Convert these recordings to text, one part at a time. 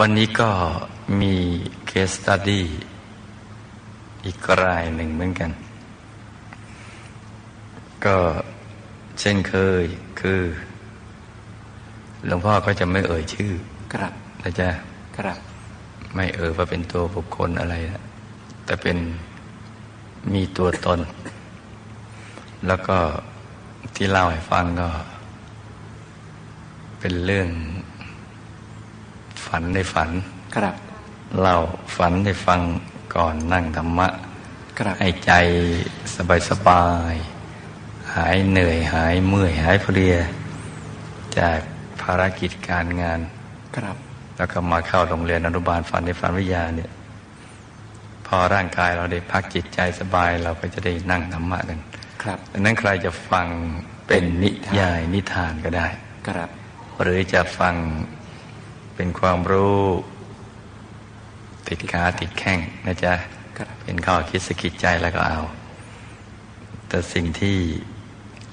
วันนี้ก็มีเคสตัดดี้อีกรายหนึ่งเหมือนกัน ก็เช่นเคยคือ หลวงพ่อก็จะไม่เอ่ยชื่อ ครับนะจ๊ะครับ ไม่เอ่ยว่าเป็นตัวบุคคลอะไรนะแต่เป็นมีตัวตน แล้วก็ที่เล่าให้ฟังก็ เป็นเรื่อง ฝันในฝันครับเล่าฝันได้ฟังก่อนนั่งธรรมะครับให้ใจสบายสบายๆหายเหนื่อยหายเมื่อยหายเพลีย จากภารกิจการงานครับ แล้วก็มาเข้าโรงเรียนอนุบาลฝันในฝันวิทยาเนี่ย พอร่างกายเราได้พักจิตใจสบายเราก็จะได้นั่งธรรมะกัน ครับดังนั้นใครจะฟังเป็นนิยายนิทานก็ได้ ครับ หรือจะฟัง เป็นความรู้ ติดขาติดแข้งนะจ๊ะครับเป็นข้อคิดสะกิดใจแล้วก็เอา แต่สิ่งที่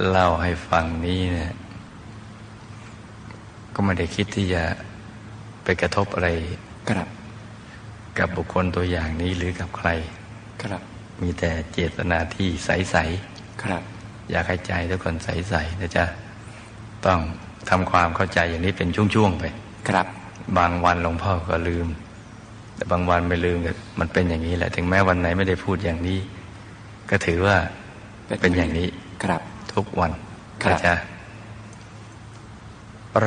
เล่าให้ฟังนี้เนี่ยก็ไม่ได้คิดที่จะไปกระทบอะไรครับกับบุคคลตัวอย่างนี้หรือกับใคร ครับ มีแต่เจตนาที่ใสครับๆอยากให้ใจทุกคนใสๆนะจ๊ะ ต้องทำความเข้าใจอย่างนี้เป็นช่วงๆไป ครับ บางวันหลวงพ่อก็ลืม แต่บางวันไม่ลืมก็มันเป็นอย่างนี้แหละ ถึงแม้วันไหนไม่ได้พูดอย่างนี้ ก็ถือว่าเป็นอย่างนี้ครับ ทุกวันครับนะจ๊ะ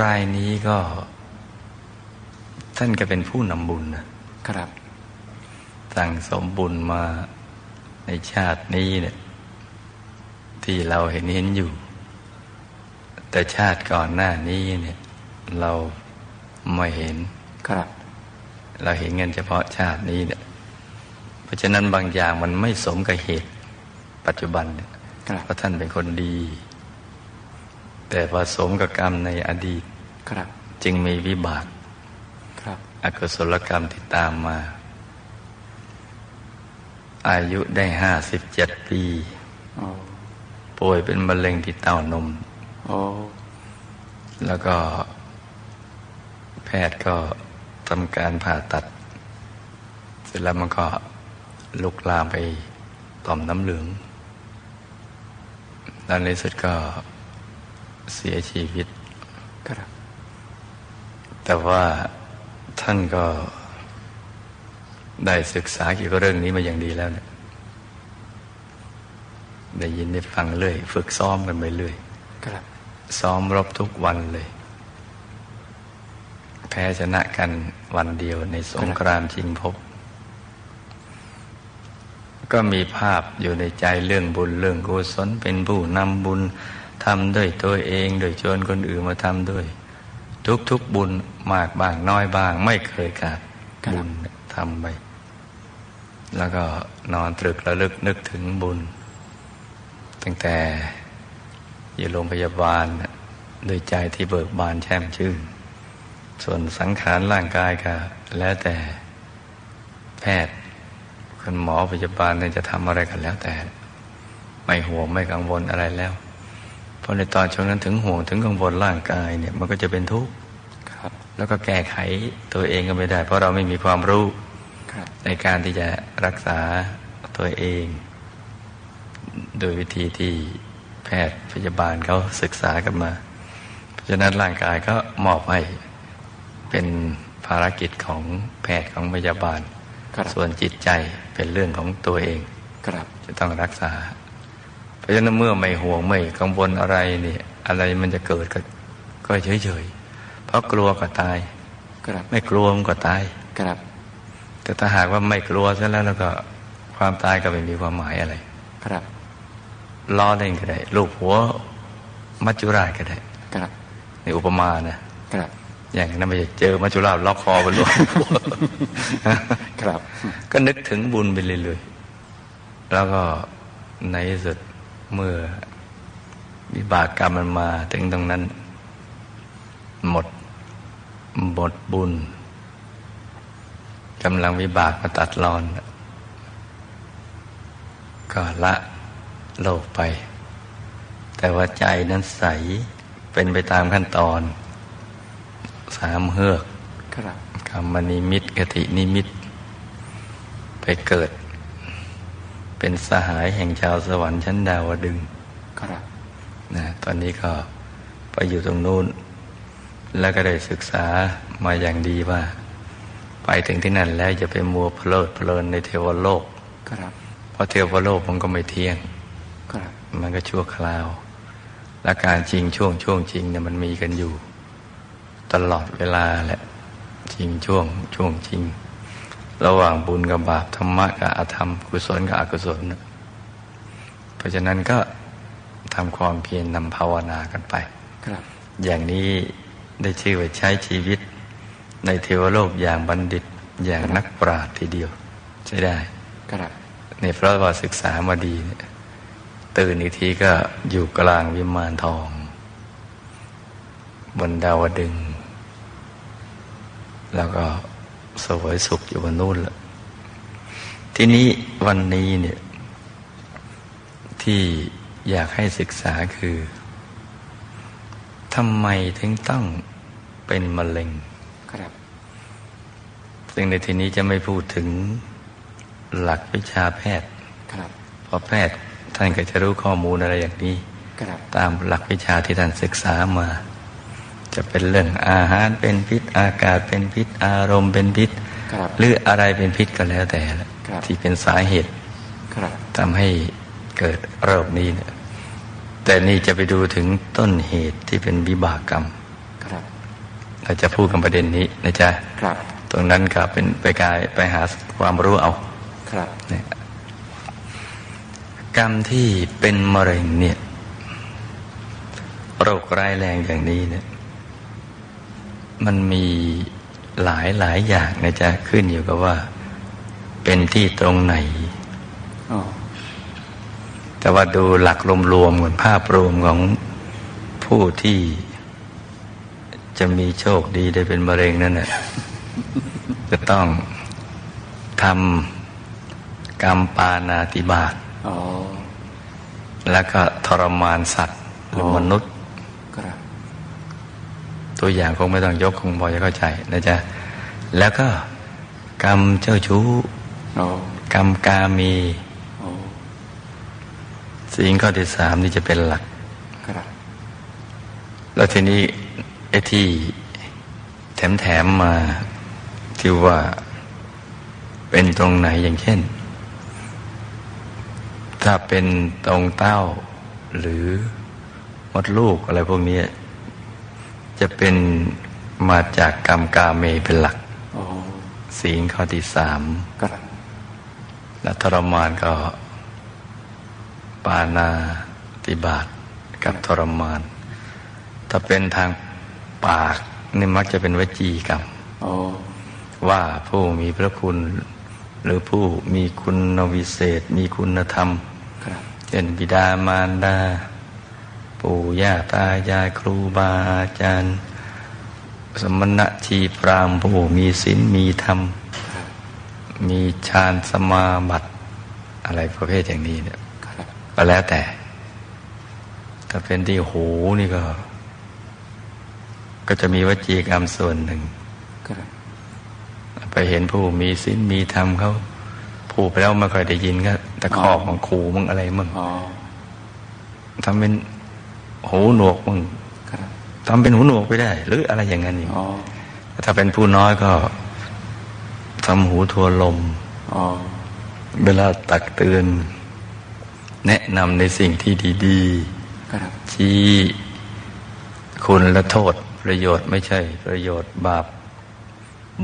รายนี้ก็ ท่านก็เป็นผู้นำบุญนะครับสั่งสมบุญมาในชาตินี้เนี่ย ที่เราเห็นเห็นอยู่ แต่ชาติก่อนหน้านี้เนี่ย เรา ไม่เห็นครับ เราเห็นเงินเฉพาะชาตินี้เนี่ยเพราะฉะนั้นบางอย่างมันไม่สมกับเหตุ ปัจจุบันเนี่ยครับเพราะท่านเป็นคนดี แต่ผสมกับกรรมในอดีตครับ จึงมีวิบากครับอกุศลกรรมที่ตามมา อายุได้ห้าสิบเจ็ดปีโอ้ป่วยเป็นมะเร็งที่เต้านมโอ้แล้วก็แพ ทย์ก็ทำการผ่าตัด เสร็จแล้วมันก็ลุกลามไปต่อมน้ำเหลืองแล้วในที่สุดก็เสียชีวิตครับแต่ว่าท่านก็ได้ศึกษาเกี่ยวกับเรื่องนี้มาอย่างดีแล้วเนี่ยได้ยินได้ฟังเรื่อย ฝึกซ้อมกันไปเรื่อยครับซ้อมรบทุกวันเลยแพ้ชนะกันวันเดียวในสงครามชิงพบ ก็มีภาพอยู่ในใจเรื่องบุญเรื่องกุศลเป็นผู้นำบุญทำด้วยตัวเองโดยชวนคนอื่นมาทำด้วย ทุกๆบุญมากบ้างน้อยบ้าง ไม่เคยขาดบบุญทำไปแล้วก็นอนตรึกระลึกนึกถึงบุญ ตั้งแต่อยู่โรงพยาบาลด้วยใจที่เบิกบานแช่มชื่น ส่วนสังขารร่างกายก็แล้วแต่แพทย์คุณหมอพยาบาลเนี่ยจะทำอะไรกันแล้วแต่ ไม่ห่วงไม่กังวลอะไรแล้ว เพราะในตอนช่วงนั้นถึงห่วงถึงกังวลร่างกายเนี่ยมันก็จะเป็นทุกข์ครับแล้วก็แก้ไขตัวเองก็ไม่ได้ เพราะเราไม่มีความรู้ครับในการที่จะรักษาตัวเอง โดยวิธีที่แพทย์พยาบาลเขาศึกษากันมา เพราะฉะนั้นร่างกายก็มอบให้ เป็นภารกิจของแพทย์ของพยาบาลครับส่วนจิตใจเป็นเรื่องของตัวเองครับจะต้องรักษา เพราะฉะนั้นเมื่อไม่ห่วงไม่กังวลอะไรเนี่ยอะไรมันจะเกิดก็ก็เฉยๆ เพราะกลัวก็ตายครับไม่กลัวมันก็ตายครับแต่ถ้าหากว่าไม่กลัวซะแล้วแล้วก็ความตายก็ไม่มีความหมายอะไรครับล้อเล่นก็ได้ลูกหัวมัจจุราชก็ได้ครับในอุปมานะครับ อย่างนั้นไม่ใช่เจอมัจจุราชล็อกคอไปลูกครับ ก็นึกถึงบุญไปเรื่อยๆแล้วก็ในที่สุดเมื่อวิบากกรรมมันมาถึงตรงนั้น หมดหมดบุญกำลังวิบากมาตัดรอน ก็ละโลกไป แต่ว่าใจนั้นใสเป็นไปตามขั้นตอน สามเฮือกครับครรมนิมิตกตินิมิต ไปเกิด เป็นสหายแห่งชาวสวรรค์ชั้นดาวดึงครับนะตอนนี้ก็ไปอยู่ตรงนู้น แล้วก็ได้ศึกษามาอย่างดีว่า ไปถึงที่นั่นแล้วจะไปมัวเพลิดเพลินในเทวโลกครับเพราะเทวโลกมันก็ไม่เที่ยงครับมันก็ชั่วคราว และการจริงช่วงช่วงจริงเนี่ยมันมีกันอยู่ ตลอดเวลาแหละจริงช่วงช่วงจริง ระหว่างบุญกับบาปธรรมะกับอธรรม กุศลกับอกุศลน่ะเพราะฉะนั้นก็ทำความเพียรนำภาวนากันไปครับอย่างนี้ได้ชื่อว่าใช้ชีวิต ในเทวโลกอย่างบัณฑิตอย่างนักปราชญ์ทีเดียว ใช้ได้ครับในเพราะว่าศึกษามาดีเนี่ยตื่นอีกทีก็อยู่กลางวิมานทอง บนดาวดึงส์ แล้วก็สวยสุขอยู่บนนู่นแหละทีนี้วันนี้เนี่ย ที่อยากให้ศึกษาคือทำไมถึงต้องเป็นมะเร็งครับ ซึ่งในที่นี้จะไม่พูดถึงหลักวิชาแพทย์ครับเพราะแพทย์ท่านก็จะรู้ข้อมูลอะไรอย่างนี้ครับตามหลักวิชาที่ท่านศึกษามา จะเป็นเรื่องอาหารเป็นพิษอากาศเป็นพิษอารมณ์เป็นพิษครับหรืออะไรเป็นพิษก็แล้วแต่ละครับที่เป็นสาเหตุครับทำให้เกิดโรคนี้เนี่ยแต่นี่จะไปดูถึงต้นเหตุที่เป็นวิบากกรรมครับเราจะพูดกันประเด็นนี้นะจ๊ะครับตรงนั้นก็เป็นไปกายไปหาความรู้เอาครับเนี่ยกรรมที่เป็นมะเร็งเนี่ยโรคร้ายแรงอย่างนี้เนี่ย มันมีหลายหลายอย่างนะจ๊ะขึ้นอยู่กับว่า เป็นที่ตรงไหนอ๋อแต่ว่าดูหลักรวมๆก่อนภาพรวมของผู้ที่จะมีโชคดีได้เป็นมะเร็งนั่นแหละจะต้องทำกรรมปานาติบาตอ๋อแล้วก็ทรมานสัตว์หรืออมนุษย์ครับ ตัวอย่างคงไม่ต้องยกคงพอจะเข้าใจนะจ๊ะแล้วก็กรรมเจ้าชู้อ๋อกรรมกามีอ๋อสิ่งข้อที่สามนี่จะเป็นหลักครับแล้วทีนี้ไอ้ที่แถมแถมๆมาที่ว่าเป็นตรงไหนอย่างเช่น ถ้าเป็นตรงเต้าหรือมดลูกอะไรพวกนี้ จะเป็นมาจากกรรมกาเมเป็นหลักอ๋อศีลข้อที่สามครับและทรมานก็ ปานาติบาตกับทรมาน ถ้าเป็นทางปากนี่มักจะเป็นวจีกรรมอ๋อว่าผู้มีพระคุณ หรือผู้มีคุณวิเศษ มีคุณธรรมครับเช่นบิดามารดา ปู่ย่าตายายครูบาอาจารย์ สมณะชีพรามผู้มีศีลมีธรรมครับมีฌานสมาบัติอะไรประเภทอย่างนี้เนี่ยครับก็แล้วแต่ ถ้าเป็นที่หูนี่ก็ ก็จะมีวจีกรรมส่วนหนึ่งครับไปเห็นผู้มีศีลมีธรรมเขาพูดไปแล้วไม่ค่อยได้ยินก็ตะคอกของครูมึงอะไรมึงอ๋อทำเป็น หูหนวกมึงครับทำเป็นหูหนวกไปได้ หรืออะไรอย่างนั้นอีกอ๋อถ้าเป็นผู้น้อยก็ทำหูทวนลมอ๋อเวลาตักเตือน แนะนำในสิ่งที่ดีครับๆชี้คุณและโทษประโยชน์ไม่ใช่ ประโยชน์บาป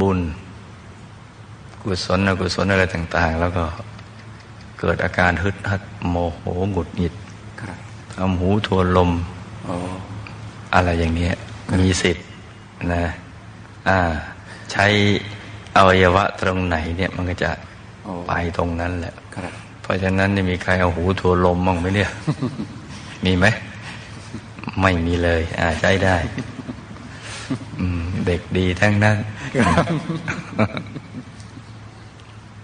บุญ กุศลอกุศลอะไรต่าง ๆ แล้วก็เกิดอาการฮึดฮัดโมโหหงุดหงิดครับ ทำหูทวนลมอ๋ออะไรอย่างเนี้ยมีสิทธิ์นะอ่า ใช้อวัยวะตรงไหนเนี่ยมันก็จะอ๋อไปตรงนั้นแหละครับเพราะฉะนั้นนี่มีใครเอาหูทัวลมบ้างไหมเนี่ย มีไหม ไม่มีเลย อ่าใช้ได้อืมเด็กดีทั้งนั้น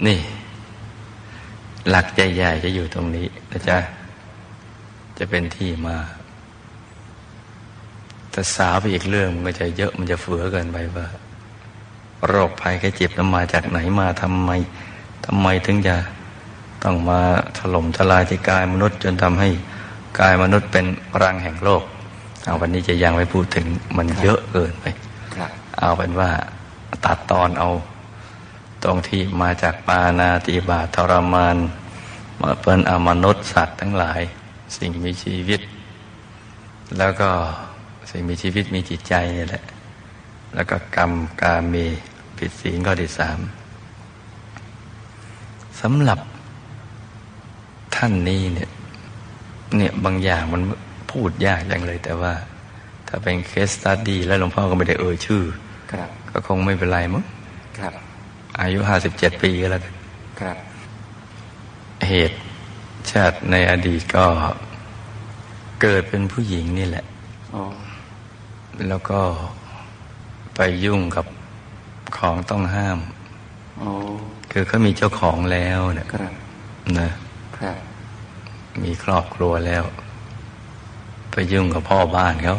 นี่ หลักใหญ่ๆจะอยู่ตรงนี้นะจ๊ะ จะเป็นที่มาแต่สาวไปอีกเรื่องมันก็จะเยอะมันจะเฟือเกินไปว่า โรคภัยแค่เจ็บนั้นมาจากไหนมาทำไมทำไมถึงจะต้องมาถล่มทลายที่กายมนุษย์ จนทำให้กายมนุษย์เป็นรังแห่งโลกเอาวันนี้จะยังไม่พูดถึงมันเยอะเกินไปครับเอาเป็นว่าตัดตอนเอา ตรงที่มาจากปานาติบาตทรมานมาเป็นอมนุษย์สัตว์ทั้งหลาย สิ่งมีชีวิต แล้วก็สิ่งมีชีวิตมีจิตใจนี่แหละ แล้วก็กรรมกาเมผิดศีลข้อที่สามสำหรับท่านนี้เนี่ยเนี่ยบางอย่างมันพูดยากอย่างเลย แต่ว่า ถ้าเป็นเคสตัดดี้แล้วหลวงพ่อก็ไม่ได้เอ่ยชื่อครับก็คงไม่เป็นไรมั้งครับอายุห้าสิบเจ็ดปีก็แล้วกันครับเหตุ ชาติในอดีตก็เกิดเป็นผู้หญิงนี่แหละโอ้แล้วก็ไปยุ่งกับของต้องห้ามโอ้คือเขามีเจ้าของแล้วเนี่ยครับนะครับมีครอบครัวแล้ว ไปยุ่งกับพ่อบ้านเขา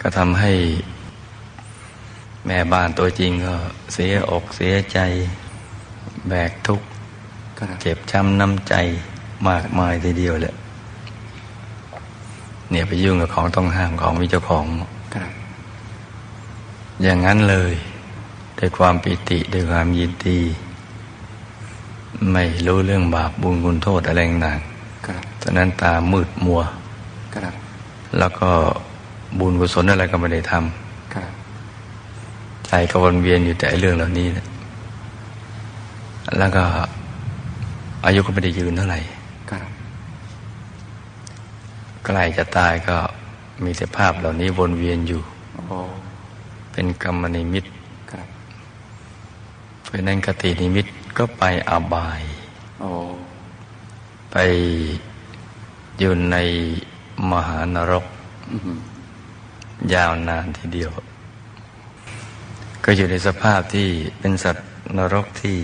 ก็ทำให้แม่บ้านตัวจริงก็เสียอกเสียใจ แบกทุกข์ครับเจ็บช้ำน้ำใจ มากมายทีเดียวแหละเนี่ยไปยุ่งกับของต้องห้ามของมีเจ้าของครับอย่างนั้นเลยด้วยความปิติด้วยความยินดี ไม่รู้เรื่องบาปบุญคุณโทษอะไรต่างครับๆฉะนั้นตามืดมัวครับแล้วก็บุญกุศลอะไรก็ไม่ได้ทครับำใจก็วนเวียนอยู่แต่เรื่องเหล่านี้นะแล้วก็อายุก็ไม่ได้ยืนเท่าไหร่ครับ ใกล้จะตายก็มีแต่ภาพเหล่านี้วนเวียนอยู่โอ้เป็นกรรมนิมิตครับเพราะฉะนั้นกตินิมิตก็ไปอบายโอ้ไปอยู่ในมหานรกอืมยาวนานทีเดียว ก็อยู่ในสภาพที่เป็นสัตว์นรกที่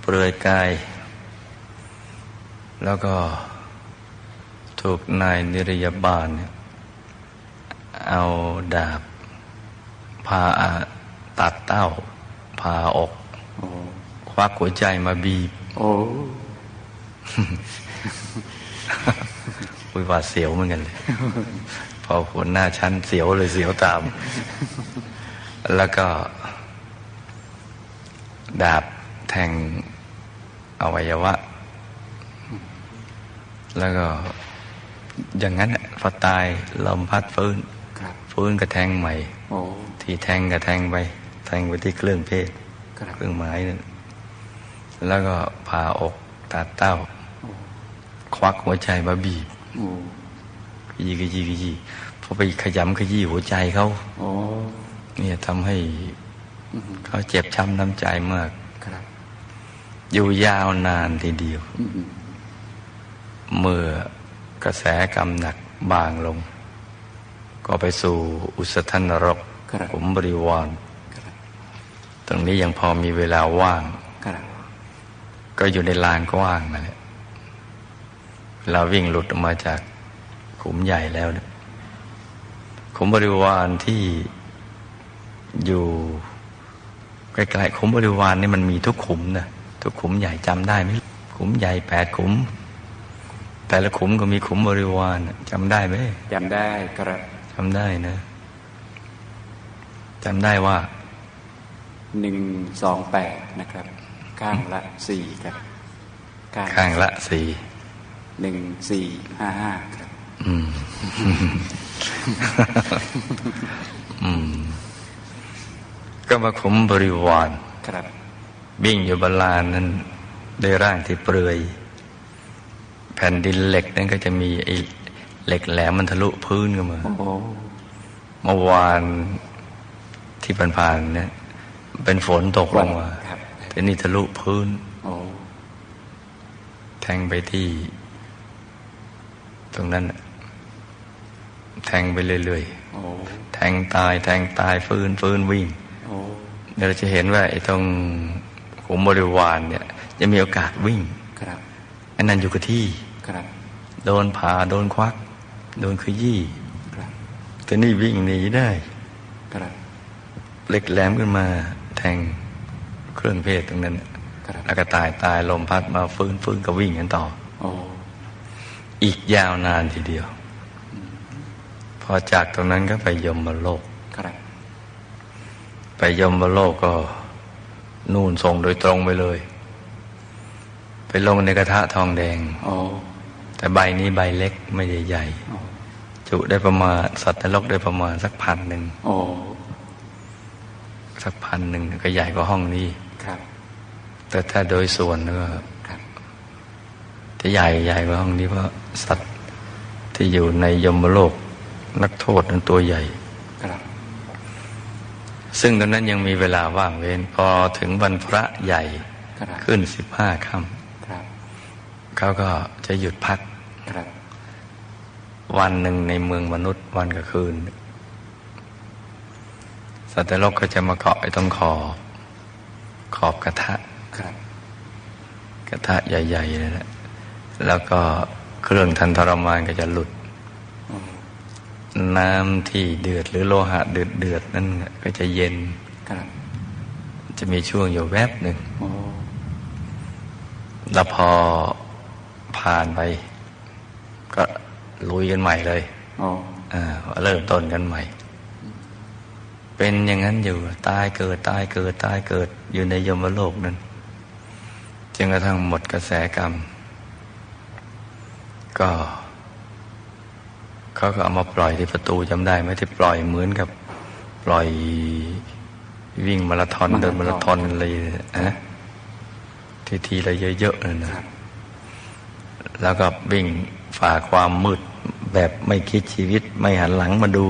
เปลือยกาย แล้วก็ ถูกนายนิรยาบาลเนี่ยเอาดาบพาตัดเต้าพาอกโอ้ควักหัวใจมาบีบโอ้อุ้ยหวาดเสียวเหมือนกันเลย พอหัวหน้าชั้นเสียวเลยเสียวตาม แล้วก็ ดาบแทงอวัยวะ แล้วก็ อย่างนั้นน่ะพอตายลมพัดฟื้นครับฟื้นก็แทงใหม่โอ้ที่แทงก็แทงไป แทงไปที่เครื่องเพศครับเครื่องหมายนั่นแล้วก็ผ่าอกตัดเต้าโอ้ควักหัวใจมาบีบโอ้ขยี้ขยี้ขยี้พอไปขยำขยี้หัวใจเขาโอ้เนี่ยทำให้อืมเขาเจ็บช้ำน้ำใจมากครับอยู่ยาวนานทีเดียวอืมเมื่อ กระแสกรรมหนักบางลง ก็ไปสู่อุสธนรกครับขุมบริวารครับตรงนี้ยังพอมีเวลาว่างครับก็อยู่ในลานกว้างนั่นแหละเราวิ่งหลุดออกมาจากขุมใหญ่แล้วเนี่ยขุมบริวารที่อยู่ใกล้ๆขุมบริวารนี่มันมีทุกขุมนะทุกขุมใหญ่จำได้ไหมขุมใหญ่แปดขุม แต่ละขุมก็มีขุมบริวารน่ะจำได้ไหมจำได้ครับจำได้นะจำได้ว่าหนึ่งสองแปดนะครับ ข้างละสี่ครับ ข้างละสี่หนึ่งสี่ห้าห้าครับอืมอืมก็มาขุมบริวารครับวิ่งอยู่บนลานนั้นด้วยร่างที่เปลือย แผ่นดินเหล็กนั้นก็จะมีไอ้เหล็กแหลมมันทะลุพื้นเข้ามาโอ้เมื่อวานที่ผ่านๆเนี่ยเป็นฝนตกลงมาครับแต่นี่ทะลุพื้นโอ้แทงไปที่ ตรงนั้นน่ะแทงไปเรื่อยโอ้ๆแทงตาย แทงตายฟื้นฟื้นวิ่งโอ้เดี๋ยวเราจะเห็นว่าไอ้ตรงขุมบริวารเนี่ย จะมีโอกาสวิ่งครับอันนั้นอยู่กับที่ครับ โดนผ่าโดนควัก โดนขยี้ครับแต่นี่วิ่งหนีได้ครับพเหล็กแหลมขึ้นมาแทงเครื่องเพศตรงนั้นครับแล้วก็ตายตายลมพัดมาฟื้นฟื้นก็วิ่งกันต่อโอ้อีกยาวนานทีเดียว พอจากตรงนั้นก็ไปยมโลกครับไปยมโลกก็นู่นส่งโดยตรงไปเลย ไปลงในกระทะทองแดงโอ้ แต่ใบนี้ใบเล็กไม่ใหญ่ใหญ่โอ้จุได้ประมาณสัตว์นรกได้ประมาณสักพันหนึ่งโอ้สักพันหนึ่งก็ใหญ่กว่าห้องนี้ครับแต่ถ้าโดยส่วนก็ครับจะใหญ่ใหญ่กว่าห้องนี้เพราะสัตว์ที่อยู่ในยมโลก นักโทษนั้นตัวใหญ่ครับซึ่งตอนนั้นยังมีเวลาว่างเว้น พอถึงวันพระใหญ่ครับขึ้นสิบห้าค่ครับำ เขาก็จะหยุดพักครับวันหนึ่งในเมืองมนุษย์วันกับคืน สัตว์นรกก็จะมาเกาะไอ้ตรงขอบขอบกระทะครับกระทะใหญ่ๆนั่นแหละแล้วก็เครื่องทันทรมานก็จะหลุดโอ้น้ำที่เดือดหรือโลหะเดือดเดือดๆนั่นก็จะเย็นครับจะมีช่วงอยู่แวบหนึ่งโอ้แล้วพอ ผ่านไป ก็ลุยกันใหม่เลยโอ้อ่าเริ่มต้นกันใหม่ เป็นอย่างนั้นอยู่ ตายเกิดตายเกิดตายเกิดอยู่ในยมโลกนั้นจนกระทั่งหมดกระแสกรรม ก็เขาก็เอามาปล่อยที่ประตูจำได้ไหมที่ปล่อยเหมือนกับ ปล่อยวิ่งมาราธอนเดินมาราธอนอะไรนะทีทีละเยอะๆเลยนะครับ แล้วก็วิ่งฝ่าความมืดแบบไม่คิดชีวิตไม่หันหลังมาดู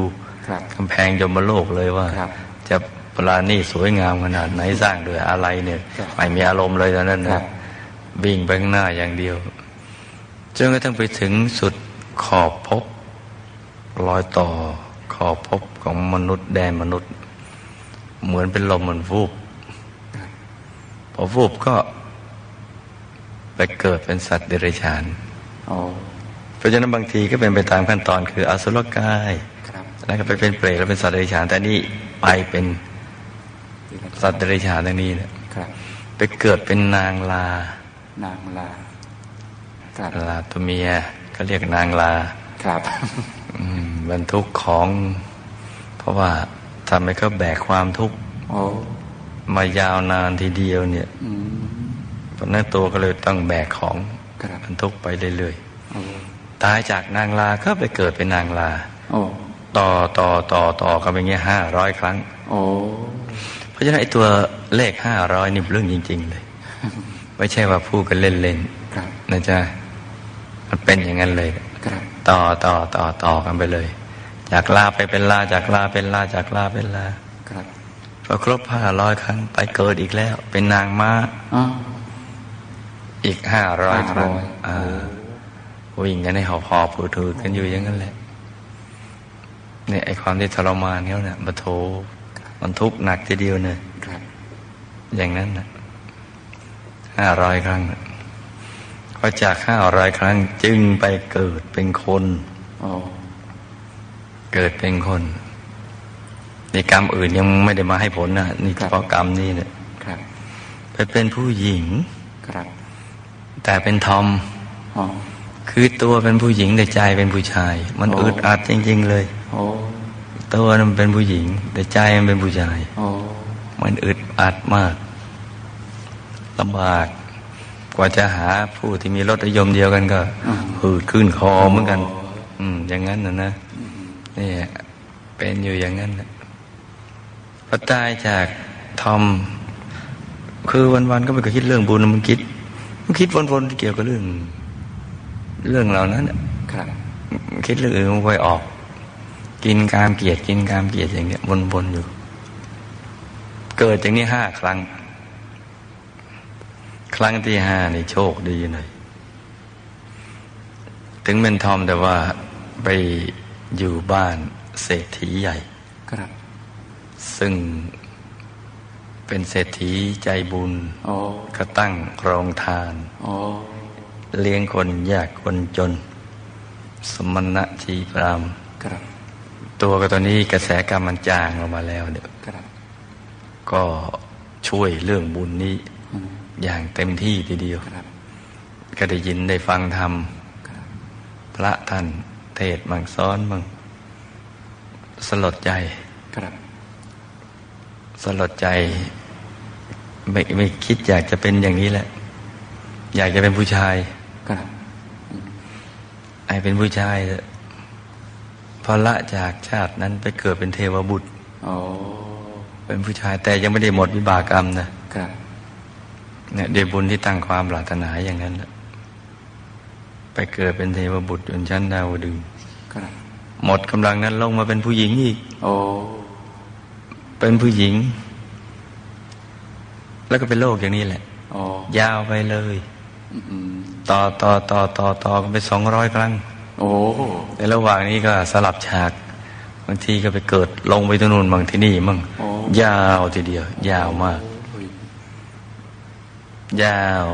ครับกำแพงยมโลกเลยว่าครับจะปราณีตสวยงามขนาดไหนสร้างด้วยอะไรเนี่ยครับไม่มีอารมณ์เลยตอนนั้นครันะบวิ่งไปข้างหน้าอย่างเดียวจนกระทั่งไปถึงสุดขอบภพรอยต่อขอบภพของมนุษย์แดนมนุษย์ เหมือนเป็นลมมันวูบพอวูบก็ ไปเกิดเป็นสัตว์เดรัจฉานโอ้เพราะฉะนั้นบางทีก็เป็นไปตามขั้นตอนคืออสุรกายครับแล้วก็ไปเป็นเปรตแล้วเป็นสัตว์เดรัจฉาน แต่นี่ไปเป็นสัตว์เดรัจฉานทางนี้เนี่ยครับไปเกิดเป็นนางลา นางลาครับลาตัวเมียก็เรียกนางลาครับอืมบรรทุกของ เพราะว่าทำให้เขาแบกความทุกข์โอ้มายาวนานทีเดียวเนี่ย อืมเพราะนั้นตัวก็เลยต้องแบกของครับบรรทุกไปเรื่อยโอ้ๆตายจากนางลาก็ไปเกิดเป็นนางลาโอ้ต่อต่อต่อต่อกันไปอย่างเงี้ยห้าร้อยครั้งโอ้เพราะฉะนั้นไอ้ตัวเลขห้าร้อยนี่เป็นเรื่องจริง ๆ เลย ไม่ใช่ว่าพูดกันเล่นครับๆนะจ๊ะมันเป็นอย่างนั้นเลยครับต่อต่อต่อต่อกันไปเลย จากลาไปเป็นลาจากลาเป็นลาจากลาเป็นลาครับพอครบห้าร้อยครั้งไปเกิดอีกแล้ว เป็นนางม้า อ๋ออีกห้าร้อยครั้ง500อ่าวิ่งกันให้หอบหอบผืดถือกันอยู่อย่างนั้นแหละเนี่ยไอ้ความที่ทรมานเขาเนี่ยมาโถมันทุกข์หนักทีเดียวเนี่ยครับอย่างนั้นนะห้าร้อยครั้งน่ะพอจากห้าร้อยครั้งจึงไปเกิดเป็นคนโอ้เกิดเป็นคนนี่กรรมอื่นยังไม่ได้มาให้ผลนะนี่เฉพาะกรรมนี้เนี่ยครับไปเป็นผู้หญิงครับ แต่เป็นทอมอ๋อคือตัวเป็นผู้หญิงแต่ใจเป็นผู้ชาย มันโอ้อึดอัดจริง ๆ เลยโอ้ตัวมันเป็นผู้หญิง แต่ใจมันเป็นผู้ชายโอ้มันอึดอัดมากลำบากกว่าจะหาผู้ที่มีรสนิยมเดียวกันก็หืดขึ้นคอเหมือนกัน อืม อย่างนั้นนะนะนี่เป็นอยู่อย่างนั้นนะพอตายจากทอม คือวันๆก็ไม่เคยคิดเรื่องบุญมันคิด มันคิดวนๆเกี่ยวกับเรื่อง เรื่องเหล่านั้นน่ะครับคิดเรื่องอื่นมันไปออก กินกามเกลียดกินกามเกลียดอย่างเงี้ยวนๆอยู่ เกิดอย่างนี้ห้าครั้ง ครั้งที่ห้านี่โชคดีหน่อยถึงเป็นทอมแต่ว่าไปอยู่บ้านเศรษฐีใหญ่ ครับ ซึ่ง เป็นเศรษฐีใจบุญโอ้ก็ตั้งโรงทานโอ้เลี้ยงคนยากคนจน สมณะชีพรามครับตัวก็ตอนนี้กระแสกรรมมันจางลงมาแล้วเดี๋ยวครับก็ช่วยเรื่องบุญนี้อย่างเต็มที่ทีเดียวครับก็ได้ยินได้ฟังธรรมครับพระท่านเทศน์มั่งซ้อนมั่งสลดใจครับสลดใจ ไม่ไม่คิดอยากจะเป็นอย่างนี้แหละ อยากจะเป็นผู้ชายครับไอเป็นผู้ชายเถอะพอละจากชาตินั้นไปเกิดเป็นเทวบุตรโอ้เป็นผู้ชายแต่ยังไม่ได้หมดวิบากกรรมนะครับเนี่ยเดยวบุญที่ตั้งความปรารถนาอย่างนั้นน่ะไปเกิดเป็นเทวบุตรจนชั้นดาวดึงส์ครับหมดกำลังนั้นลงมาเป็นผู้หญิงอีก โอ้เป็นผู้หญิง แล้วก็เป็นโรคอย่างนี้แหละโอ้ยาวไปเลยอืมต่อต่อต่อต่อต่อกันไปสองร้อยครั้ง โอ้ในระหว่างนี้ก็สลับฉาก บางทีก็ไปเกิดลงไปที่นู่นบางที่นี่มั่งโอ้ยาวทีเดียว ยาวมากโอ้ยยาว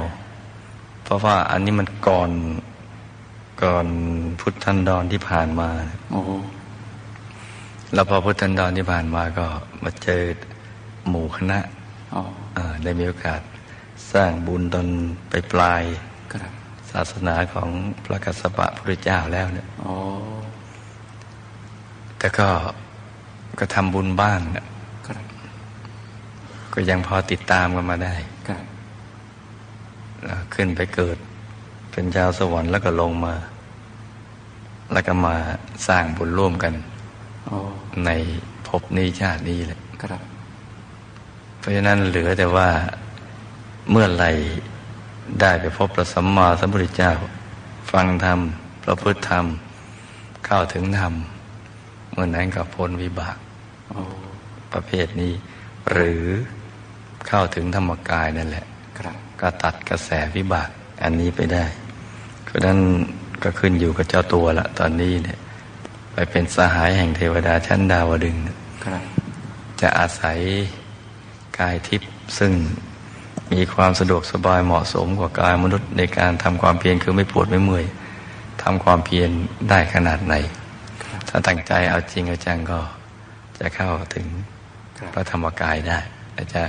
เพราะว่าอันนี้มันก่อนก่อนพุทธันดรที่ผ่านมาโอ้แล้วพอพุทธันดรที่ผ่านมาก็มาเจอหมู่คณะโอ้เอ่อ ได้มีโอกาสสร้างบุญตอนไปปลายครับศาสนาของพระกัสสปะพระเจ้าแล้วเนี่ยโอ้แต่ก็ก็ทำบุญบ้างน่ะครับก็ยังพอติดตามกันมาได้ครับแล้วขึ้นไปเกิด เป็นชาวสวรรค์แล้วก็ลงมา แล้วก็มาสร้างบุญร่วมกันโอ้ในภพนี้ชาตินี้แหละค รับเพราะฉะนั้นเหลือแต่ว่าเมื่อไหร่ได้ไปพบพระสัมมาสัมพุทธเจ้า ฟังธรรมประพฤติธรรม เข้าถึงธรรมเมื่อนั้นก็พ้นวิบากโอ้ประเภทนี้ หรือเข้าถึงธรรมกายนั่นแหละครับก็ตัดกระแสวิบากอันนี้ไปได้ เพราะฉะนั้นก็ขึ้นอยู่กับเจ้าตัวละตอนนี้เนี่ย ไปเป็นสหายแห่งเทวดาชั้นดาวดึงส์ครับจะอาศัย กายทิพย์ซึ่งมีความสะดวกสบายเหมาะสมกว่ากายมนุษย์ในการทำความเพียรคือไม่ปวดไม่เมื่อยทำความเพียรได้ขนาดไหนครับถ้าตั้งใจเอาจริงเอาจังก็จะเข้าถึงครับพระธรรมกายได้อาจาร